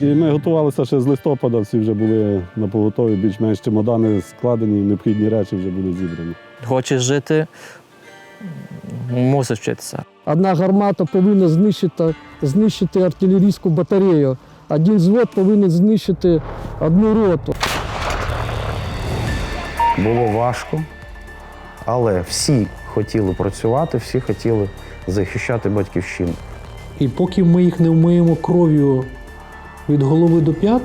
І ми готувалися ще з листопада, всі вже були на поготові, більш-менш чемодани складені, необхідні речі вже були зібрані. Хочеш жити, мусиш вчитися. Одна гармата повинна знищити, знищити артилерійську батарею. Один взвод повинен знищити одну роту. Було важко, але всі хотіли працювати, всі хотіли захищати батьківщину. І поки ми їх не вмиємо кров'ю від голови до п'ят,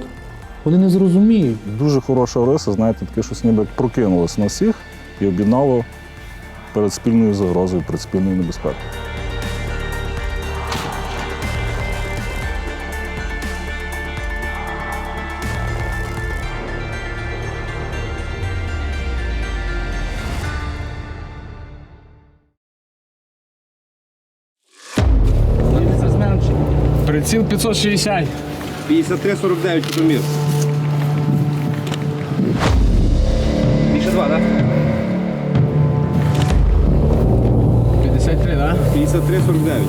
вони не зрозуміють. Дуже хороша риса, знаєте, таке щось ніби прокинулось на всіх і об'єднало перед спільною загрозою, перед спільною небезпекою. Приціл 560. 53-49 кілометрів. Більше два, так? 53, так? 53-49.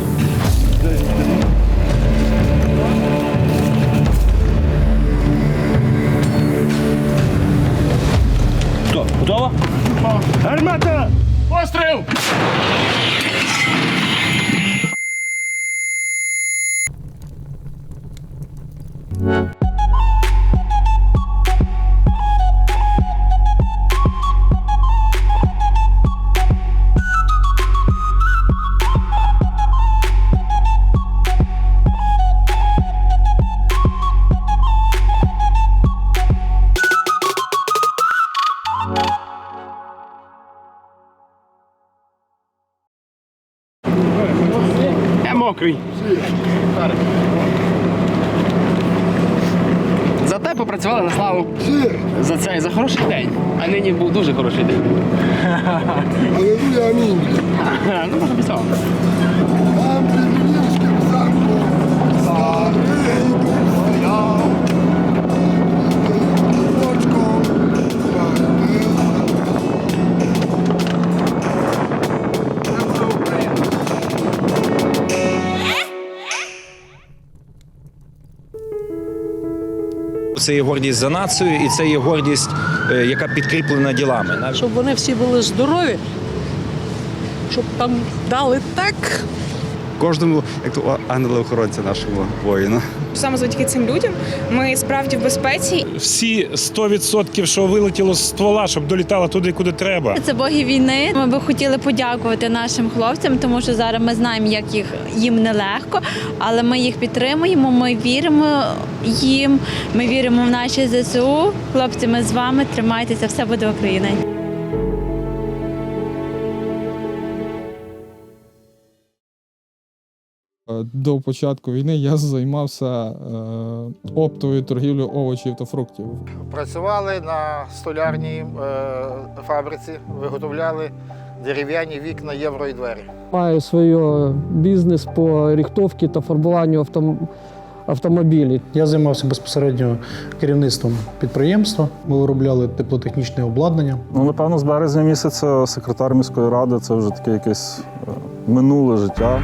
Що, готово? Гармата! Постріл! Я мокрий. За те попрацювали на славу. За цей, за хороший день. А нині був дуже хороший день. Аллилуйя, амінь. Ну, може, без Це є гордість за націю, і це є гордість, е, яка підкріплена ділами. Щоб вони всі були здорові, щоб там дали так. Кожному, як то ангела-охоронця нашому воїну. Саме завдяки цим людям ми справді в безпеці. Всі 100%, що вилетіло з ствола, щоб долітало туди, куди треба. Це боги війни. Ми би хотіли подякувати нашим хлопцям, тому що зараз ми знаємо, як їх їм нелегко, але ми їх підтримуємо. Ми віримо їм. Ми віримо в наші ЗСУ. Хлопці, ми з вами тримайтеся, все буде Україна. До початку війни я займався е, оптовою торгівлею овочів та фруктів. Працювали на столярній е, фабриці, виготовляли дерев'яні вікна, євро і двері. Маю свій бізнес по рихтовці та фарбуванню автом- автомобілів. Я займався безпосередньо керівництвом підприємства. Ми виробляли теплотехнічне обладнання. Ну, напевно, з березня місяця секретар міської ради це вже таке якесь е, минуле життя.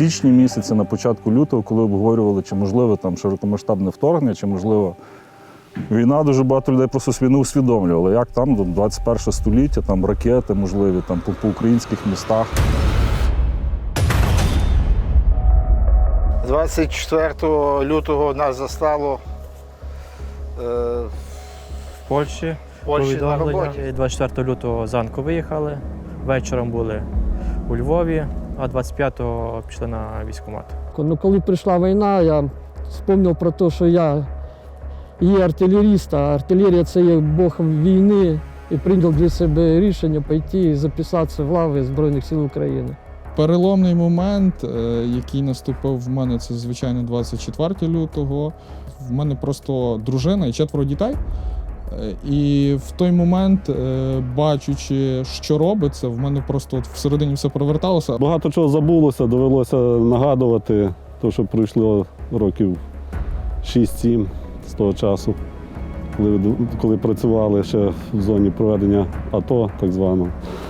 Січні місяці, на початку лютого, коли обговорювали, чи можливе там широкомасштабне вторгнення, чи можливо війна, дуже багато людей просто собі не усвідомлювали, як там 21 століття, там ракети можливі там по, по українських містах. 24 лютого нас застало е, В Польщі в Польщі на роботі. 24 лютого зранку виїхали, вечором були у Львові, а 25-го пішли на військкомат. Ну, коли прийшла війна, я згадав про те, що я є артилеріст, а артилерія це є Бог війни, і прийняв для себе рішення пойти і записатися в лави Збройних сил України. Переломний момент, е, який наступив в мене, це звичайно 24 лютого. В мене просто дружина і четверо дітей. І в той момент, е, бачучи, що робиться, в мене просто от всередині все переверталося. Багато чого забулося, довелося нагадувати, то, що пройшло років 6-7 з того часу, коли, коли працювали ще в зоні проведення АТО, так звано.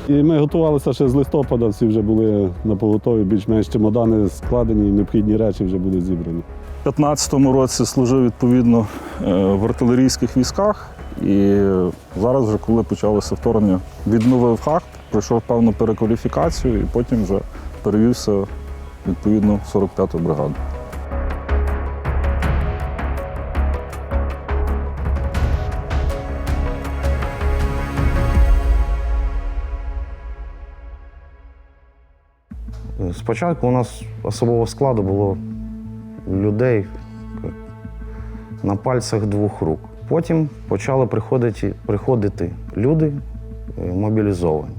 І ми готувалися ще з листопада, всі вже були на поготові, більш-менш чемодани складені, необхідні речі вже були зібрані. У 15-му році служив відповідно е, в артилерійських військах. І зараз, вже коли почалося вторгнення, відновив хакт, пройшов певну перекваліфікацію і потім вже перевівся відповідно в 45-ту бригаду. Спочатку у нас особового складу було людей на пальцях двох рук. Потім почали приходити, приходити люди е, мобілізовані.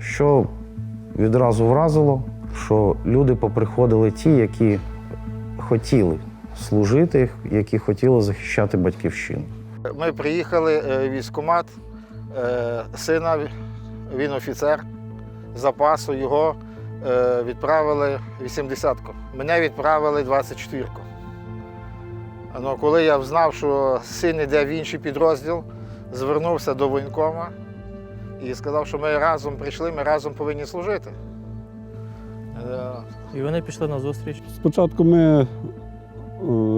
Що відразу вразило, що люди поприходили ті, які хотіли служити, які хотіли захищати батьківщину. Ми приїхали е, військкомат, е, сина, він офіцер запасу, його відправили 80-ку. Мене відправили 24-ку. Ну, коли я знав, що син йде в інший підрозділ, звернувся до воєнкома і сказав, що ми разом прийшли, ми разом повинні служити. Е, І вони пішли на зустріч. Спочатку ми е,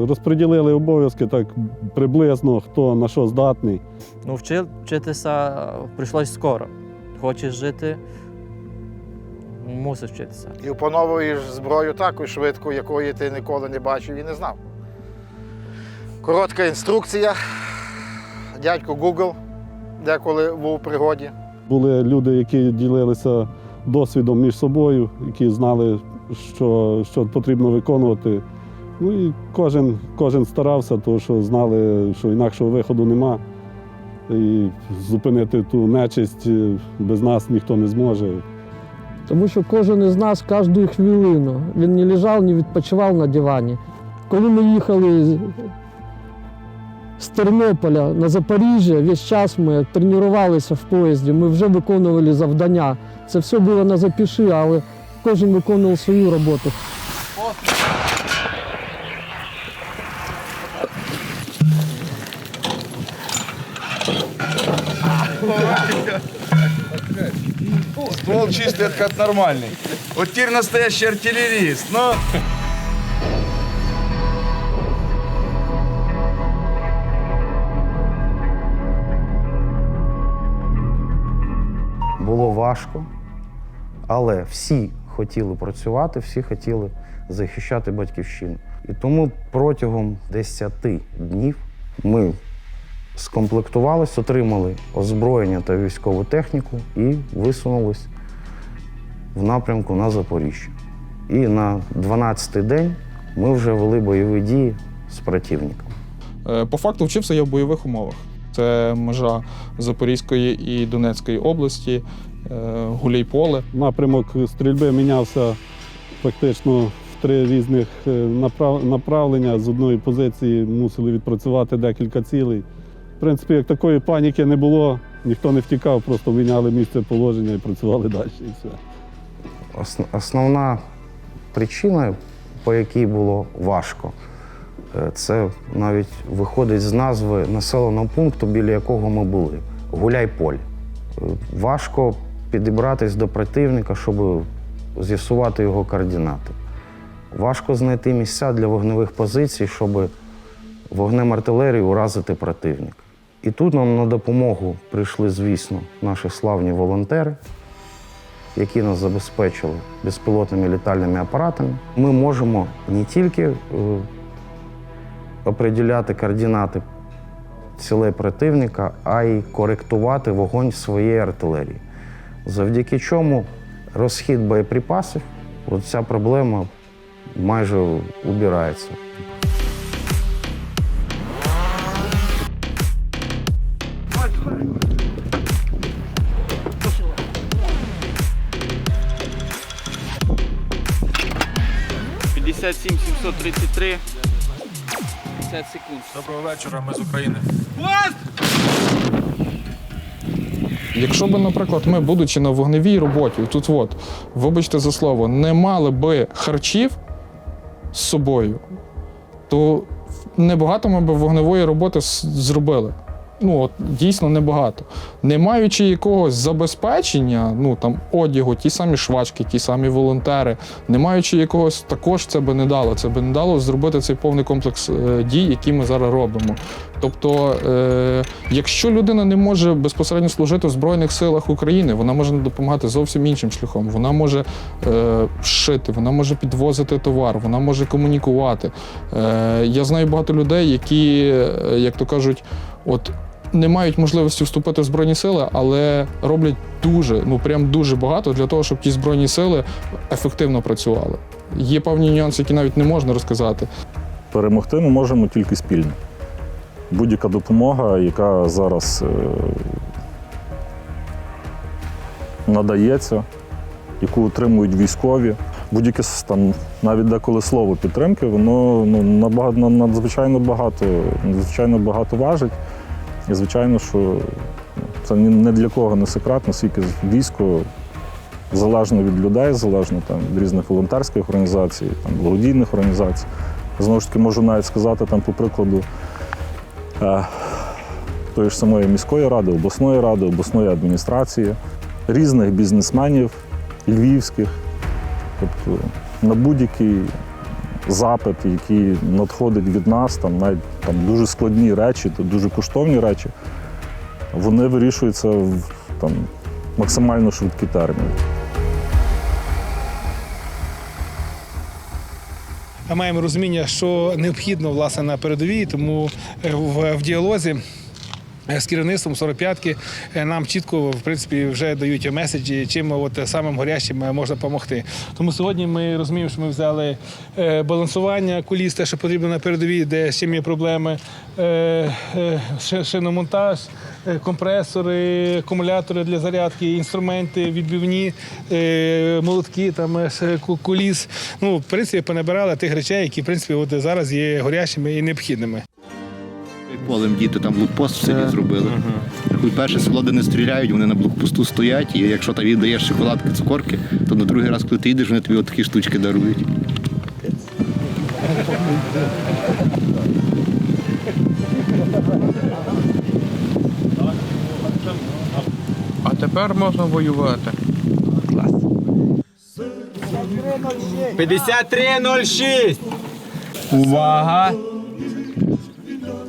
розподілили обов'язки так приблизно, хто на що здатний. Ну, вчи, вчитися прийшлось скоро. Хочеш жити, мусиш вчитися. І опановуєш зброю таку швидку, якої ти ніколи не бачив і не знав. Коротка інструкція. Дядько Google, деколи був у пригоді. Були люди, які ділилися досвідом між собою, які знали, що, що потрібно виконувати. Ну і кожен, кожен старався, тому що знали, що інакшого виходу нема. І зупинити ту нечисть е, без нас ніхто не зможе. Тому що кожен із нас кожну хвилину він не лежав, не відпочивав на дивані. Коли ми їхали з- Тернополя на Запоріжжя, весь час ми тренувалися в поїзді, ми вже виконували завдання. Це все було на запиші, але кожен виконував свою роботу. Ствол чистый, откат нормальный. Вот теперь настоящий артиллерист. Но Було важко, але всі хотіли працювати, всі хотіли захищати батьківщину. І тому протягом 10 днів ми скомплектувалися, отримали озброєння та військову техніку і висунулись в напрямку на Запоріжжя. І на 12-й день ми вже вели бойові дії з противником. Е, По факту вчився я в бойових умовах. Це межа Запорізької і Донецької області, Гуляйполе. Напрямок стрільби мінявся практично в три різних е, направ- направлення. З одної позиції мусили відпрацювати декілька цілей. В принципі, як такої паніки не було, ніхто не втікав, просто міняли місце положення і працювали далі. І все. Основна причина, по якій було важко, е, це навіть виходить з назви населеного пункту, біля якого ми були Гуляйполь. Е, Важко підібратись до противника, щоб з'ясувати його координати. Важко знайти місця для вогневих позицій, щоб вогнем артилерії уразити противника. І тут нам на допомогу прийшли, звісно, наші славні волонтери, які нас забезпечили безпілотними літальними апаратами, ми можемо не тільки е, определяти координати цілей противника, а й коректувати вогонь своєї артилерії. Завдяки чому розхід боєприпасів, от ця проблема майже убирається. секунд. доброго вечора, ми з України. Якщо б, наприклад, ми, будучи на вогневій роботі, тут от, вибачте за слово, не мали би харчів з собою, то небагато ми б вогневої роботи зробили. Ну, от, дійсно небагато. Не маючи якогось забезпечення, ну там одягу, ті самі швачки, ті самі волонтери, не маючи якогось, також це би не дало. Це би не дало зробити цей повний комплекс е, дій, які ми зараз робимо. Тобто, е, якщо людина не може безпосередньо служити в Збройних силах України, вона може допомагати зовсім іншим шляхом. Вона може е, шити, вона може підвозити товар, вона може комунікувати. Е, я знаю багато людей, які, е, як то кажуть, от. Не мають можливості вступити в збройні сили, але роблять дуже, ну прям дуже багато для того, щоб ті збройні сили ефективно працювали. Є певні нюанси, які навіть не можна розказати. Перемогти ми можемо тільки спільно. Будь-яка допомога, яка зараз е, надається, яку отримують військові, будь-яке там, навіть деколи слово підтримки, воно ну, набагато, надзвичайно багато, надзвичайно багато важить. І звичайно, що ну, це не для кого не секрет, наскільки військо залежно від людей, залежно там, від різних волонтерських організацій, там, благодійних організацій. Знову ж таки, можу навіть сказати там, по прикладу е, тої ж самої міської ради, обласної ради, обласної адміністрації, різних бізнесменів львівських. Тобто на будь-який запит, який надходить від нас, там навіть там дуже складні речі, то дуже коштовні речі, вони вирішуються в там, максимально швидкі терміни. Маємо розуміння, що необхідно власне на передовій, тому е, в, в діалозі. Е, З керівництвом 45-ки е, нам чітко в принципі вже дають меседжі, чим от самим горящим е, можна допомогти. Тому сьогодні ми розуміємо, що ми взяли балансування куліс, те, що потрібно на передовій, де з чим є проблеми, ши- шиномонтаж, компресори, акумулятори для зарядки, інструменти, відбивні, молотки, там куліс. Ну, в принципі, понабирали тих речей, які в принципі от зараз є горящими і необхідними. Полем діти там блокпост в селі зробили. Рахуй, перше село, де не стріляють, вони на блокпосту стоять, і якщо ти віддаєш шоколадки, цукорки, то на другий раз, коли ти їдеш, вони тобі от такі штучки дарують. А тепер можна воювати. 5306. Увага!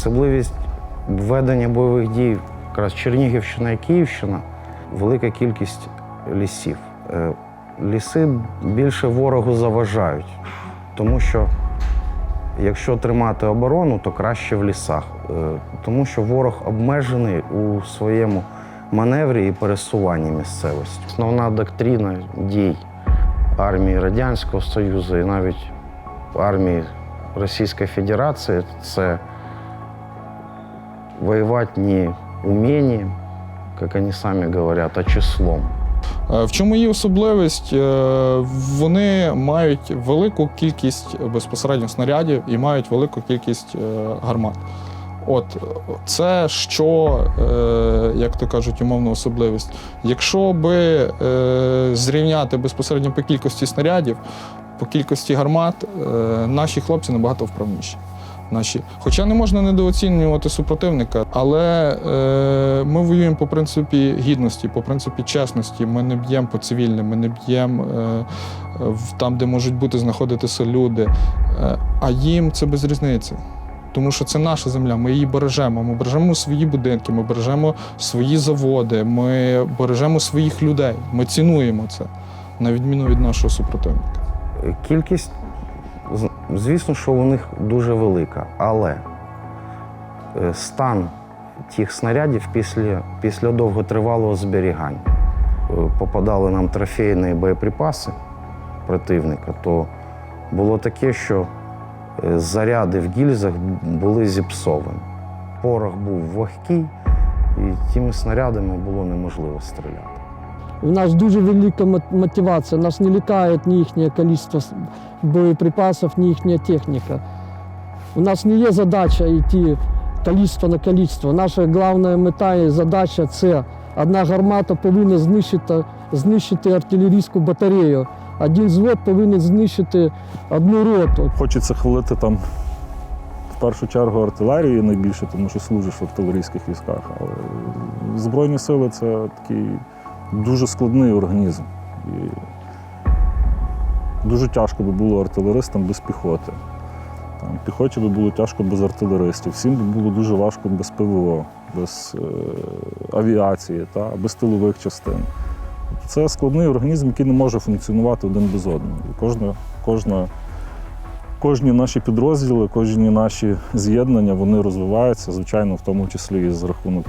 Особливість ведення бойових дій, якраз Чернігівщина і Київщина, велика кількість лісів. Е, Ліси більше ворогу заважають, тому що якщо тримати оборону, то краще в лісах, Е, тому що ворог обмежений у своєму маневрі і пересуванні місцевості. Основна доктрина дій армії Радянського Союзу і навіть армії Російської Федерації це воевать не умением, как они сами говорят, а числом. Е, В чому її особливість? Е, Вони мають велику кількість безпосередньо снарядів і мають велику кількість е, гармат. От це що, як то кажуть, умовна особливість. Якщо би зрівняти безпосередньо по кількості снарядів, по кількості гармат, наші хлопці набагато вправніші. Наші. Хоча не можна недооцінювати супротивника, але е, ми воюємо по принципі гідності, по принципі чесності. Ми не б'ємо по цивільним, ми не б'ємо е, там, де можуть бути знаходитися люди. Е, а їм це без різниці. Тому що це наша земля, ми її бережемо. Ми бережемо свої будинки, ми бережемо свої заводи, ми бережемо своїх людей. Ми цінуємо це, на відміну від нашого супротивника. Кількість, звісно, що у них дуже велика, але е, стан тих снарядів після, після довготривалого зберігання. Е, Попадали нам трофейні боєприпаси противника, то було таке, що е, заряди в гільзах були зіпсовані. Порох був вогкий, і тими снарядами було неможливо стріляти. У нас дуже велика мо- мотивація. Нас не лякає ні їхнє кількість боєприпасів, ні їхня техніка. У нас не є задача йти кількість на кількість. Наша головна мета і задача це одна гармата повинна знищити, знищити артилерійську батарею. Один взвод повинен знищити одну роту. Хочеться хвалити там в першу чергу артилерію найбільше, тому що служиш в артилерійських військах. Але Збройні сили це такий дуже складний організм. І дуже тяжко би було артилеристам без піхоти. Там, піхоті би було тяжко без артилеристів, всім би було дуже важко без ПВО, без е, авіації, та, без тилових частин. Це складний організм, який не може функціонувати один без одного. Кожна, кожна, кожні наші підрозділи, кожні наші з'єднання вони розвиваються, звичайно, в тому числі і з рахунок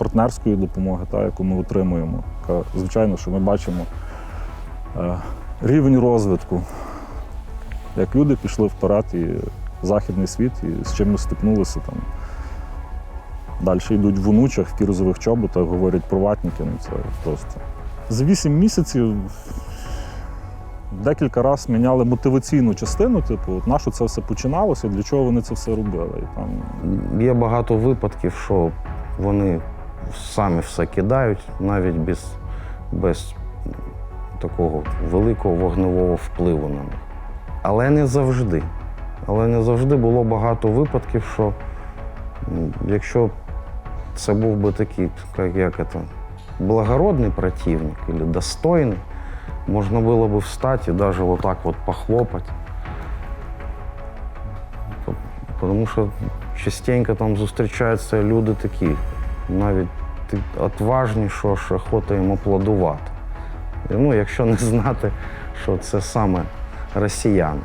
партнерської допомоги, та, яку ми отримуємо. Звичайно, що ми бачимо е, рівень розвитку, як люди пішли вперед і західний світ, і з чим ми стикнулися там. Далі йдуть в онучах, в кірзових чоботах, говорять про ватники. Ну це просто. За вісім місяців декілька разів міняли мотиваційну частину, типу, от на що це все починалося, для чого вони це все робили. І там Є багато випадків, що вони самі все кидають, навіть без, без такого великого вогневого впливу на них. Але не завжди. Але не завжди було багато випадків, що якщо це був би такий, як, це, благородний противник або достойний, можна було б встати і навіть отак от похлопати. Тому що частенько там зустрічаються люди такі, навіть ти- отважні, що охота їм аплодувати. І, Ну, якщо не знати, що це саме росіяни.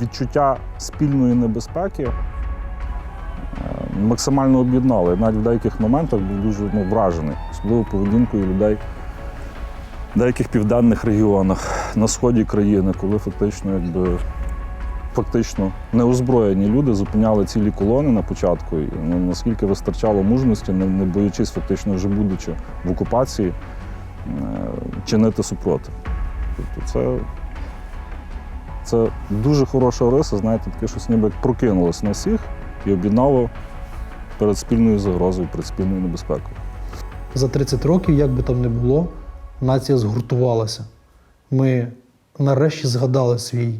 відчуття спільної небезпеки е, максимально об'єднали. Навіть в деяких моментах був дуже ну, вражений, особливо поведінкою людей в деяких південних регіонах на сході країни, коли фактично якби. Фактично неозброєні люди зупиняли цілі колони на початку, і ну, наскільки вистачало мужності, не, не боючись, фактично вже будучи в окупації, е, чинити супротив. Тобто це це дуже хороша риса, знаєте, таке щось ніби прокинулось на всіх і об'єднало перед спільною загрозою, перед спільною небезпекою. За 30 років, як би там не було, нація згуртувалася. Ми нарешті згадали свій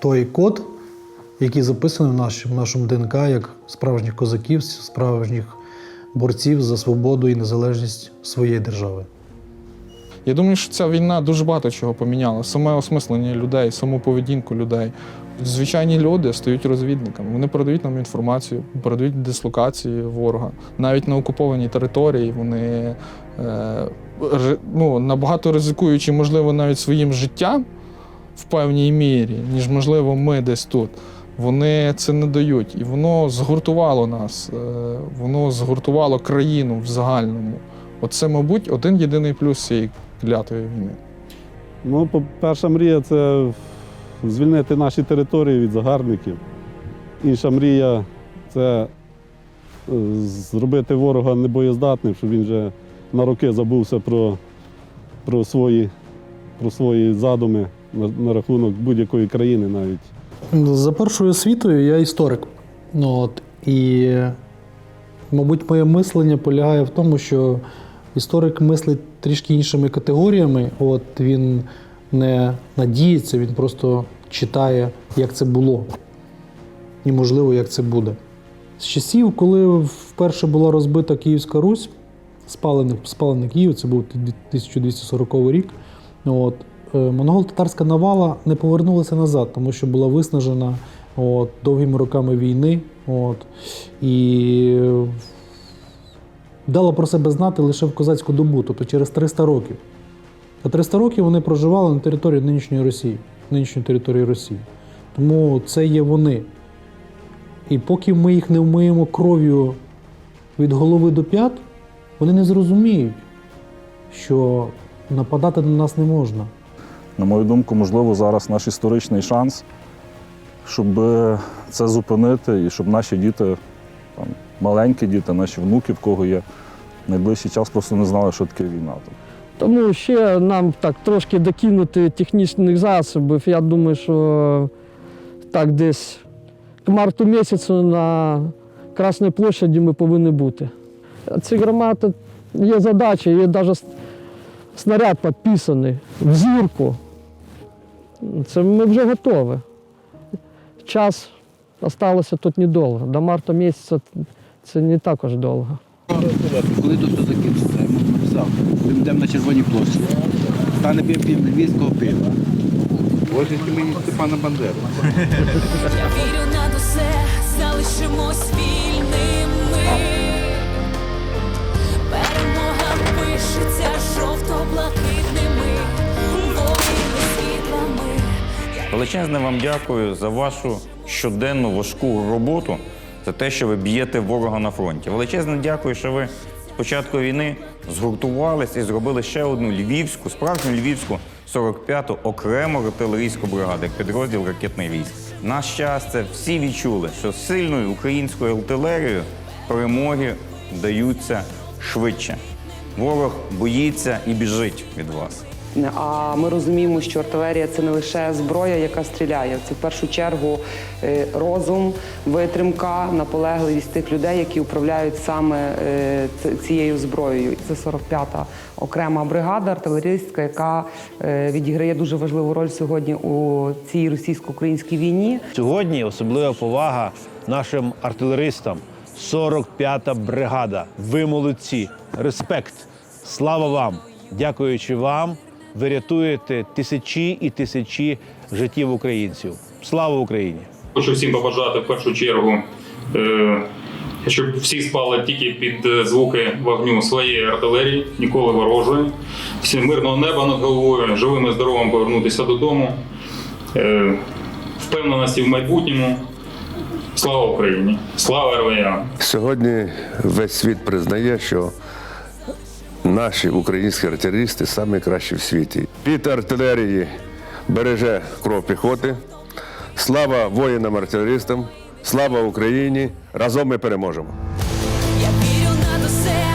той код, який записаний в нашому, в нашому ДНК як справжніх козаків, справжніх борців за свободу і незалежність своєї держави. Я думаю, що ця війна дуже багато чого поміняла. Саме осмислення людей, саму поведінку людей. Звичайні люди стають розвідниками. Вони передають нам інформацію, передають дислокації ворога. Навіть на окупованій території вони ну, набагато ризикуючи, можливо, навіть своїм життям в певній мірі, ніж можливо ми десь тут. Вони це не дають. І воно згуртувало нас, е, воно згуртувало країну в загальному. Оце, мабуть, один єдиний плюс цієї клятої війни. Ну, перша мрія це звільнити наші території від загарбників. Інша мрія це е, зробити ворога небоєздатним, щоб він вже на роки забувся про, про, свої, про свої задуми на, на рахунок будь-якої країни навіть. За першою освітою я історик. Ну, от, і, мабуть, моє мислення полягає в тому, що історик мислить трішки іншими категоріями. От він не надіється, він просто читає, як це було. І, можливо, як це буде. З часів, коли вперше була розбита Київська Русь, спалений, спалений Київ, це був 1240 рік. От, е, монголо-татарська навала не повернулася назад, тому що була виснажена от, довгими роками війни. От, і е, дала про себе знати лише в козацьку добу, тобто через 300 років. За 300 років вони проживали на території нинішньої Росії, нинішньої території Росії. Тому це є вони. І поки ми їх не вмиємо кров'ю від голови до п'ят, вони не зрозуміють, що нападати на нас не можна. На мою думку, можливо, зараз наш історичний шанс, щоб це зупинити і щоб наші діти, там, маленькі діти, наші внуки, в кого є найближчий час, просто не знали, що таке війна. Тому ще нам так трошки докинути технічних засобів. Я думаю, що так десь к марту місяцю на Красній площаді ми повинні бути. Ці громади є задача, є навіть снаряд підписаний в зірку. Це ми вже готові. Час залишилося тут недовго. До марта місяця це не також довго. Коли тут все закінчиться, я йому написав. Ми йдемо на червоній площі. Стане пів львівського пива. Ось мені Степана Бандеру. Вірю над усе, залишимось вільними. Жовто-блакитними, світлами. Величезне вам дякую за вашу щоденну важку роботу, за те, що ви б'єте ворога на фронті. Величезне дякую, що ви з початку війни згуртувались і зробили ще одну львівську, справжню львівську 45-ту окрему артилерійську бригаду, як підрозділ ракетний військ. Наш час це всі відчули, що сильною українською артилерією перемоги даються швидше. Ворог боїться і біжить від вас. А ми розуміємо, що артилерія це не лише зброя, яка стріляє. Це в першу чергу е, розум, витримка, наполегливість тих людей, які управляють саме е, цією зброєю. Це 45-та окрема бригада артилерійська, яка е, відіграє дуже важливу роль сьогодні у цій російсько-українській війні. Сьогодні особлива повага нашим артилеристам. 45-та бригада. Ви молодці. Респект. Слава вам! Дякуючи вам, ви рятуєте тисячі і тисячі життів українців. Слава Україні! Хочу всім побажати в першу чергу, е, щоб всі спали тільки під е, звуки вогню своєї артилерії, ніколи ворожої. Всім мирного неба над головою, живим і здоровим повернутися додому. Е, Впевненості в майбутньому. Слава Україні! Слава РВЯ! Сьогодні весь світ признає, що наші українські артилерісти найкращі в світі. Від артилерії береже кров піхоти. Слава воїнам-артилеристам! Слава Україні! Разом ми переможемо! Я вірю на досе.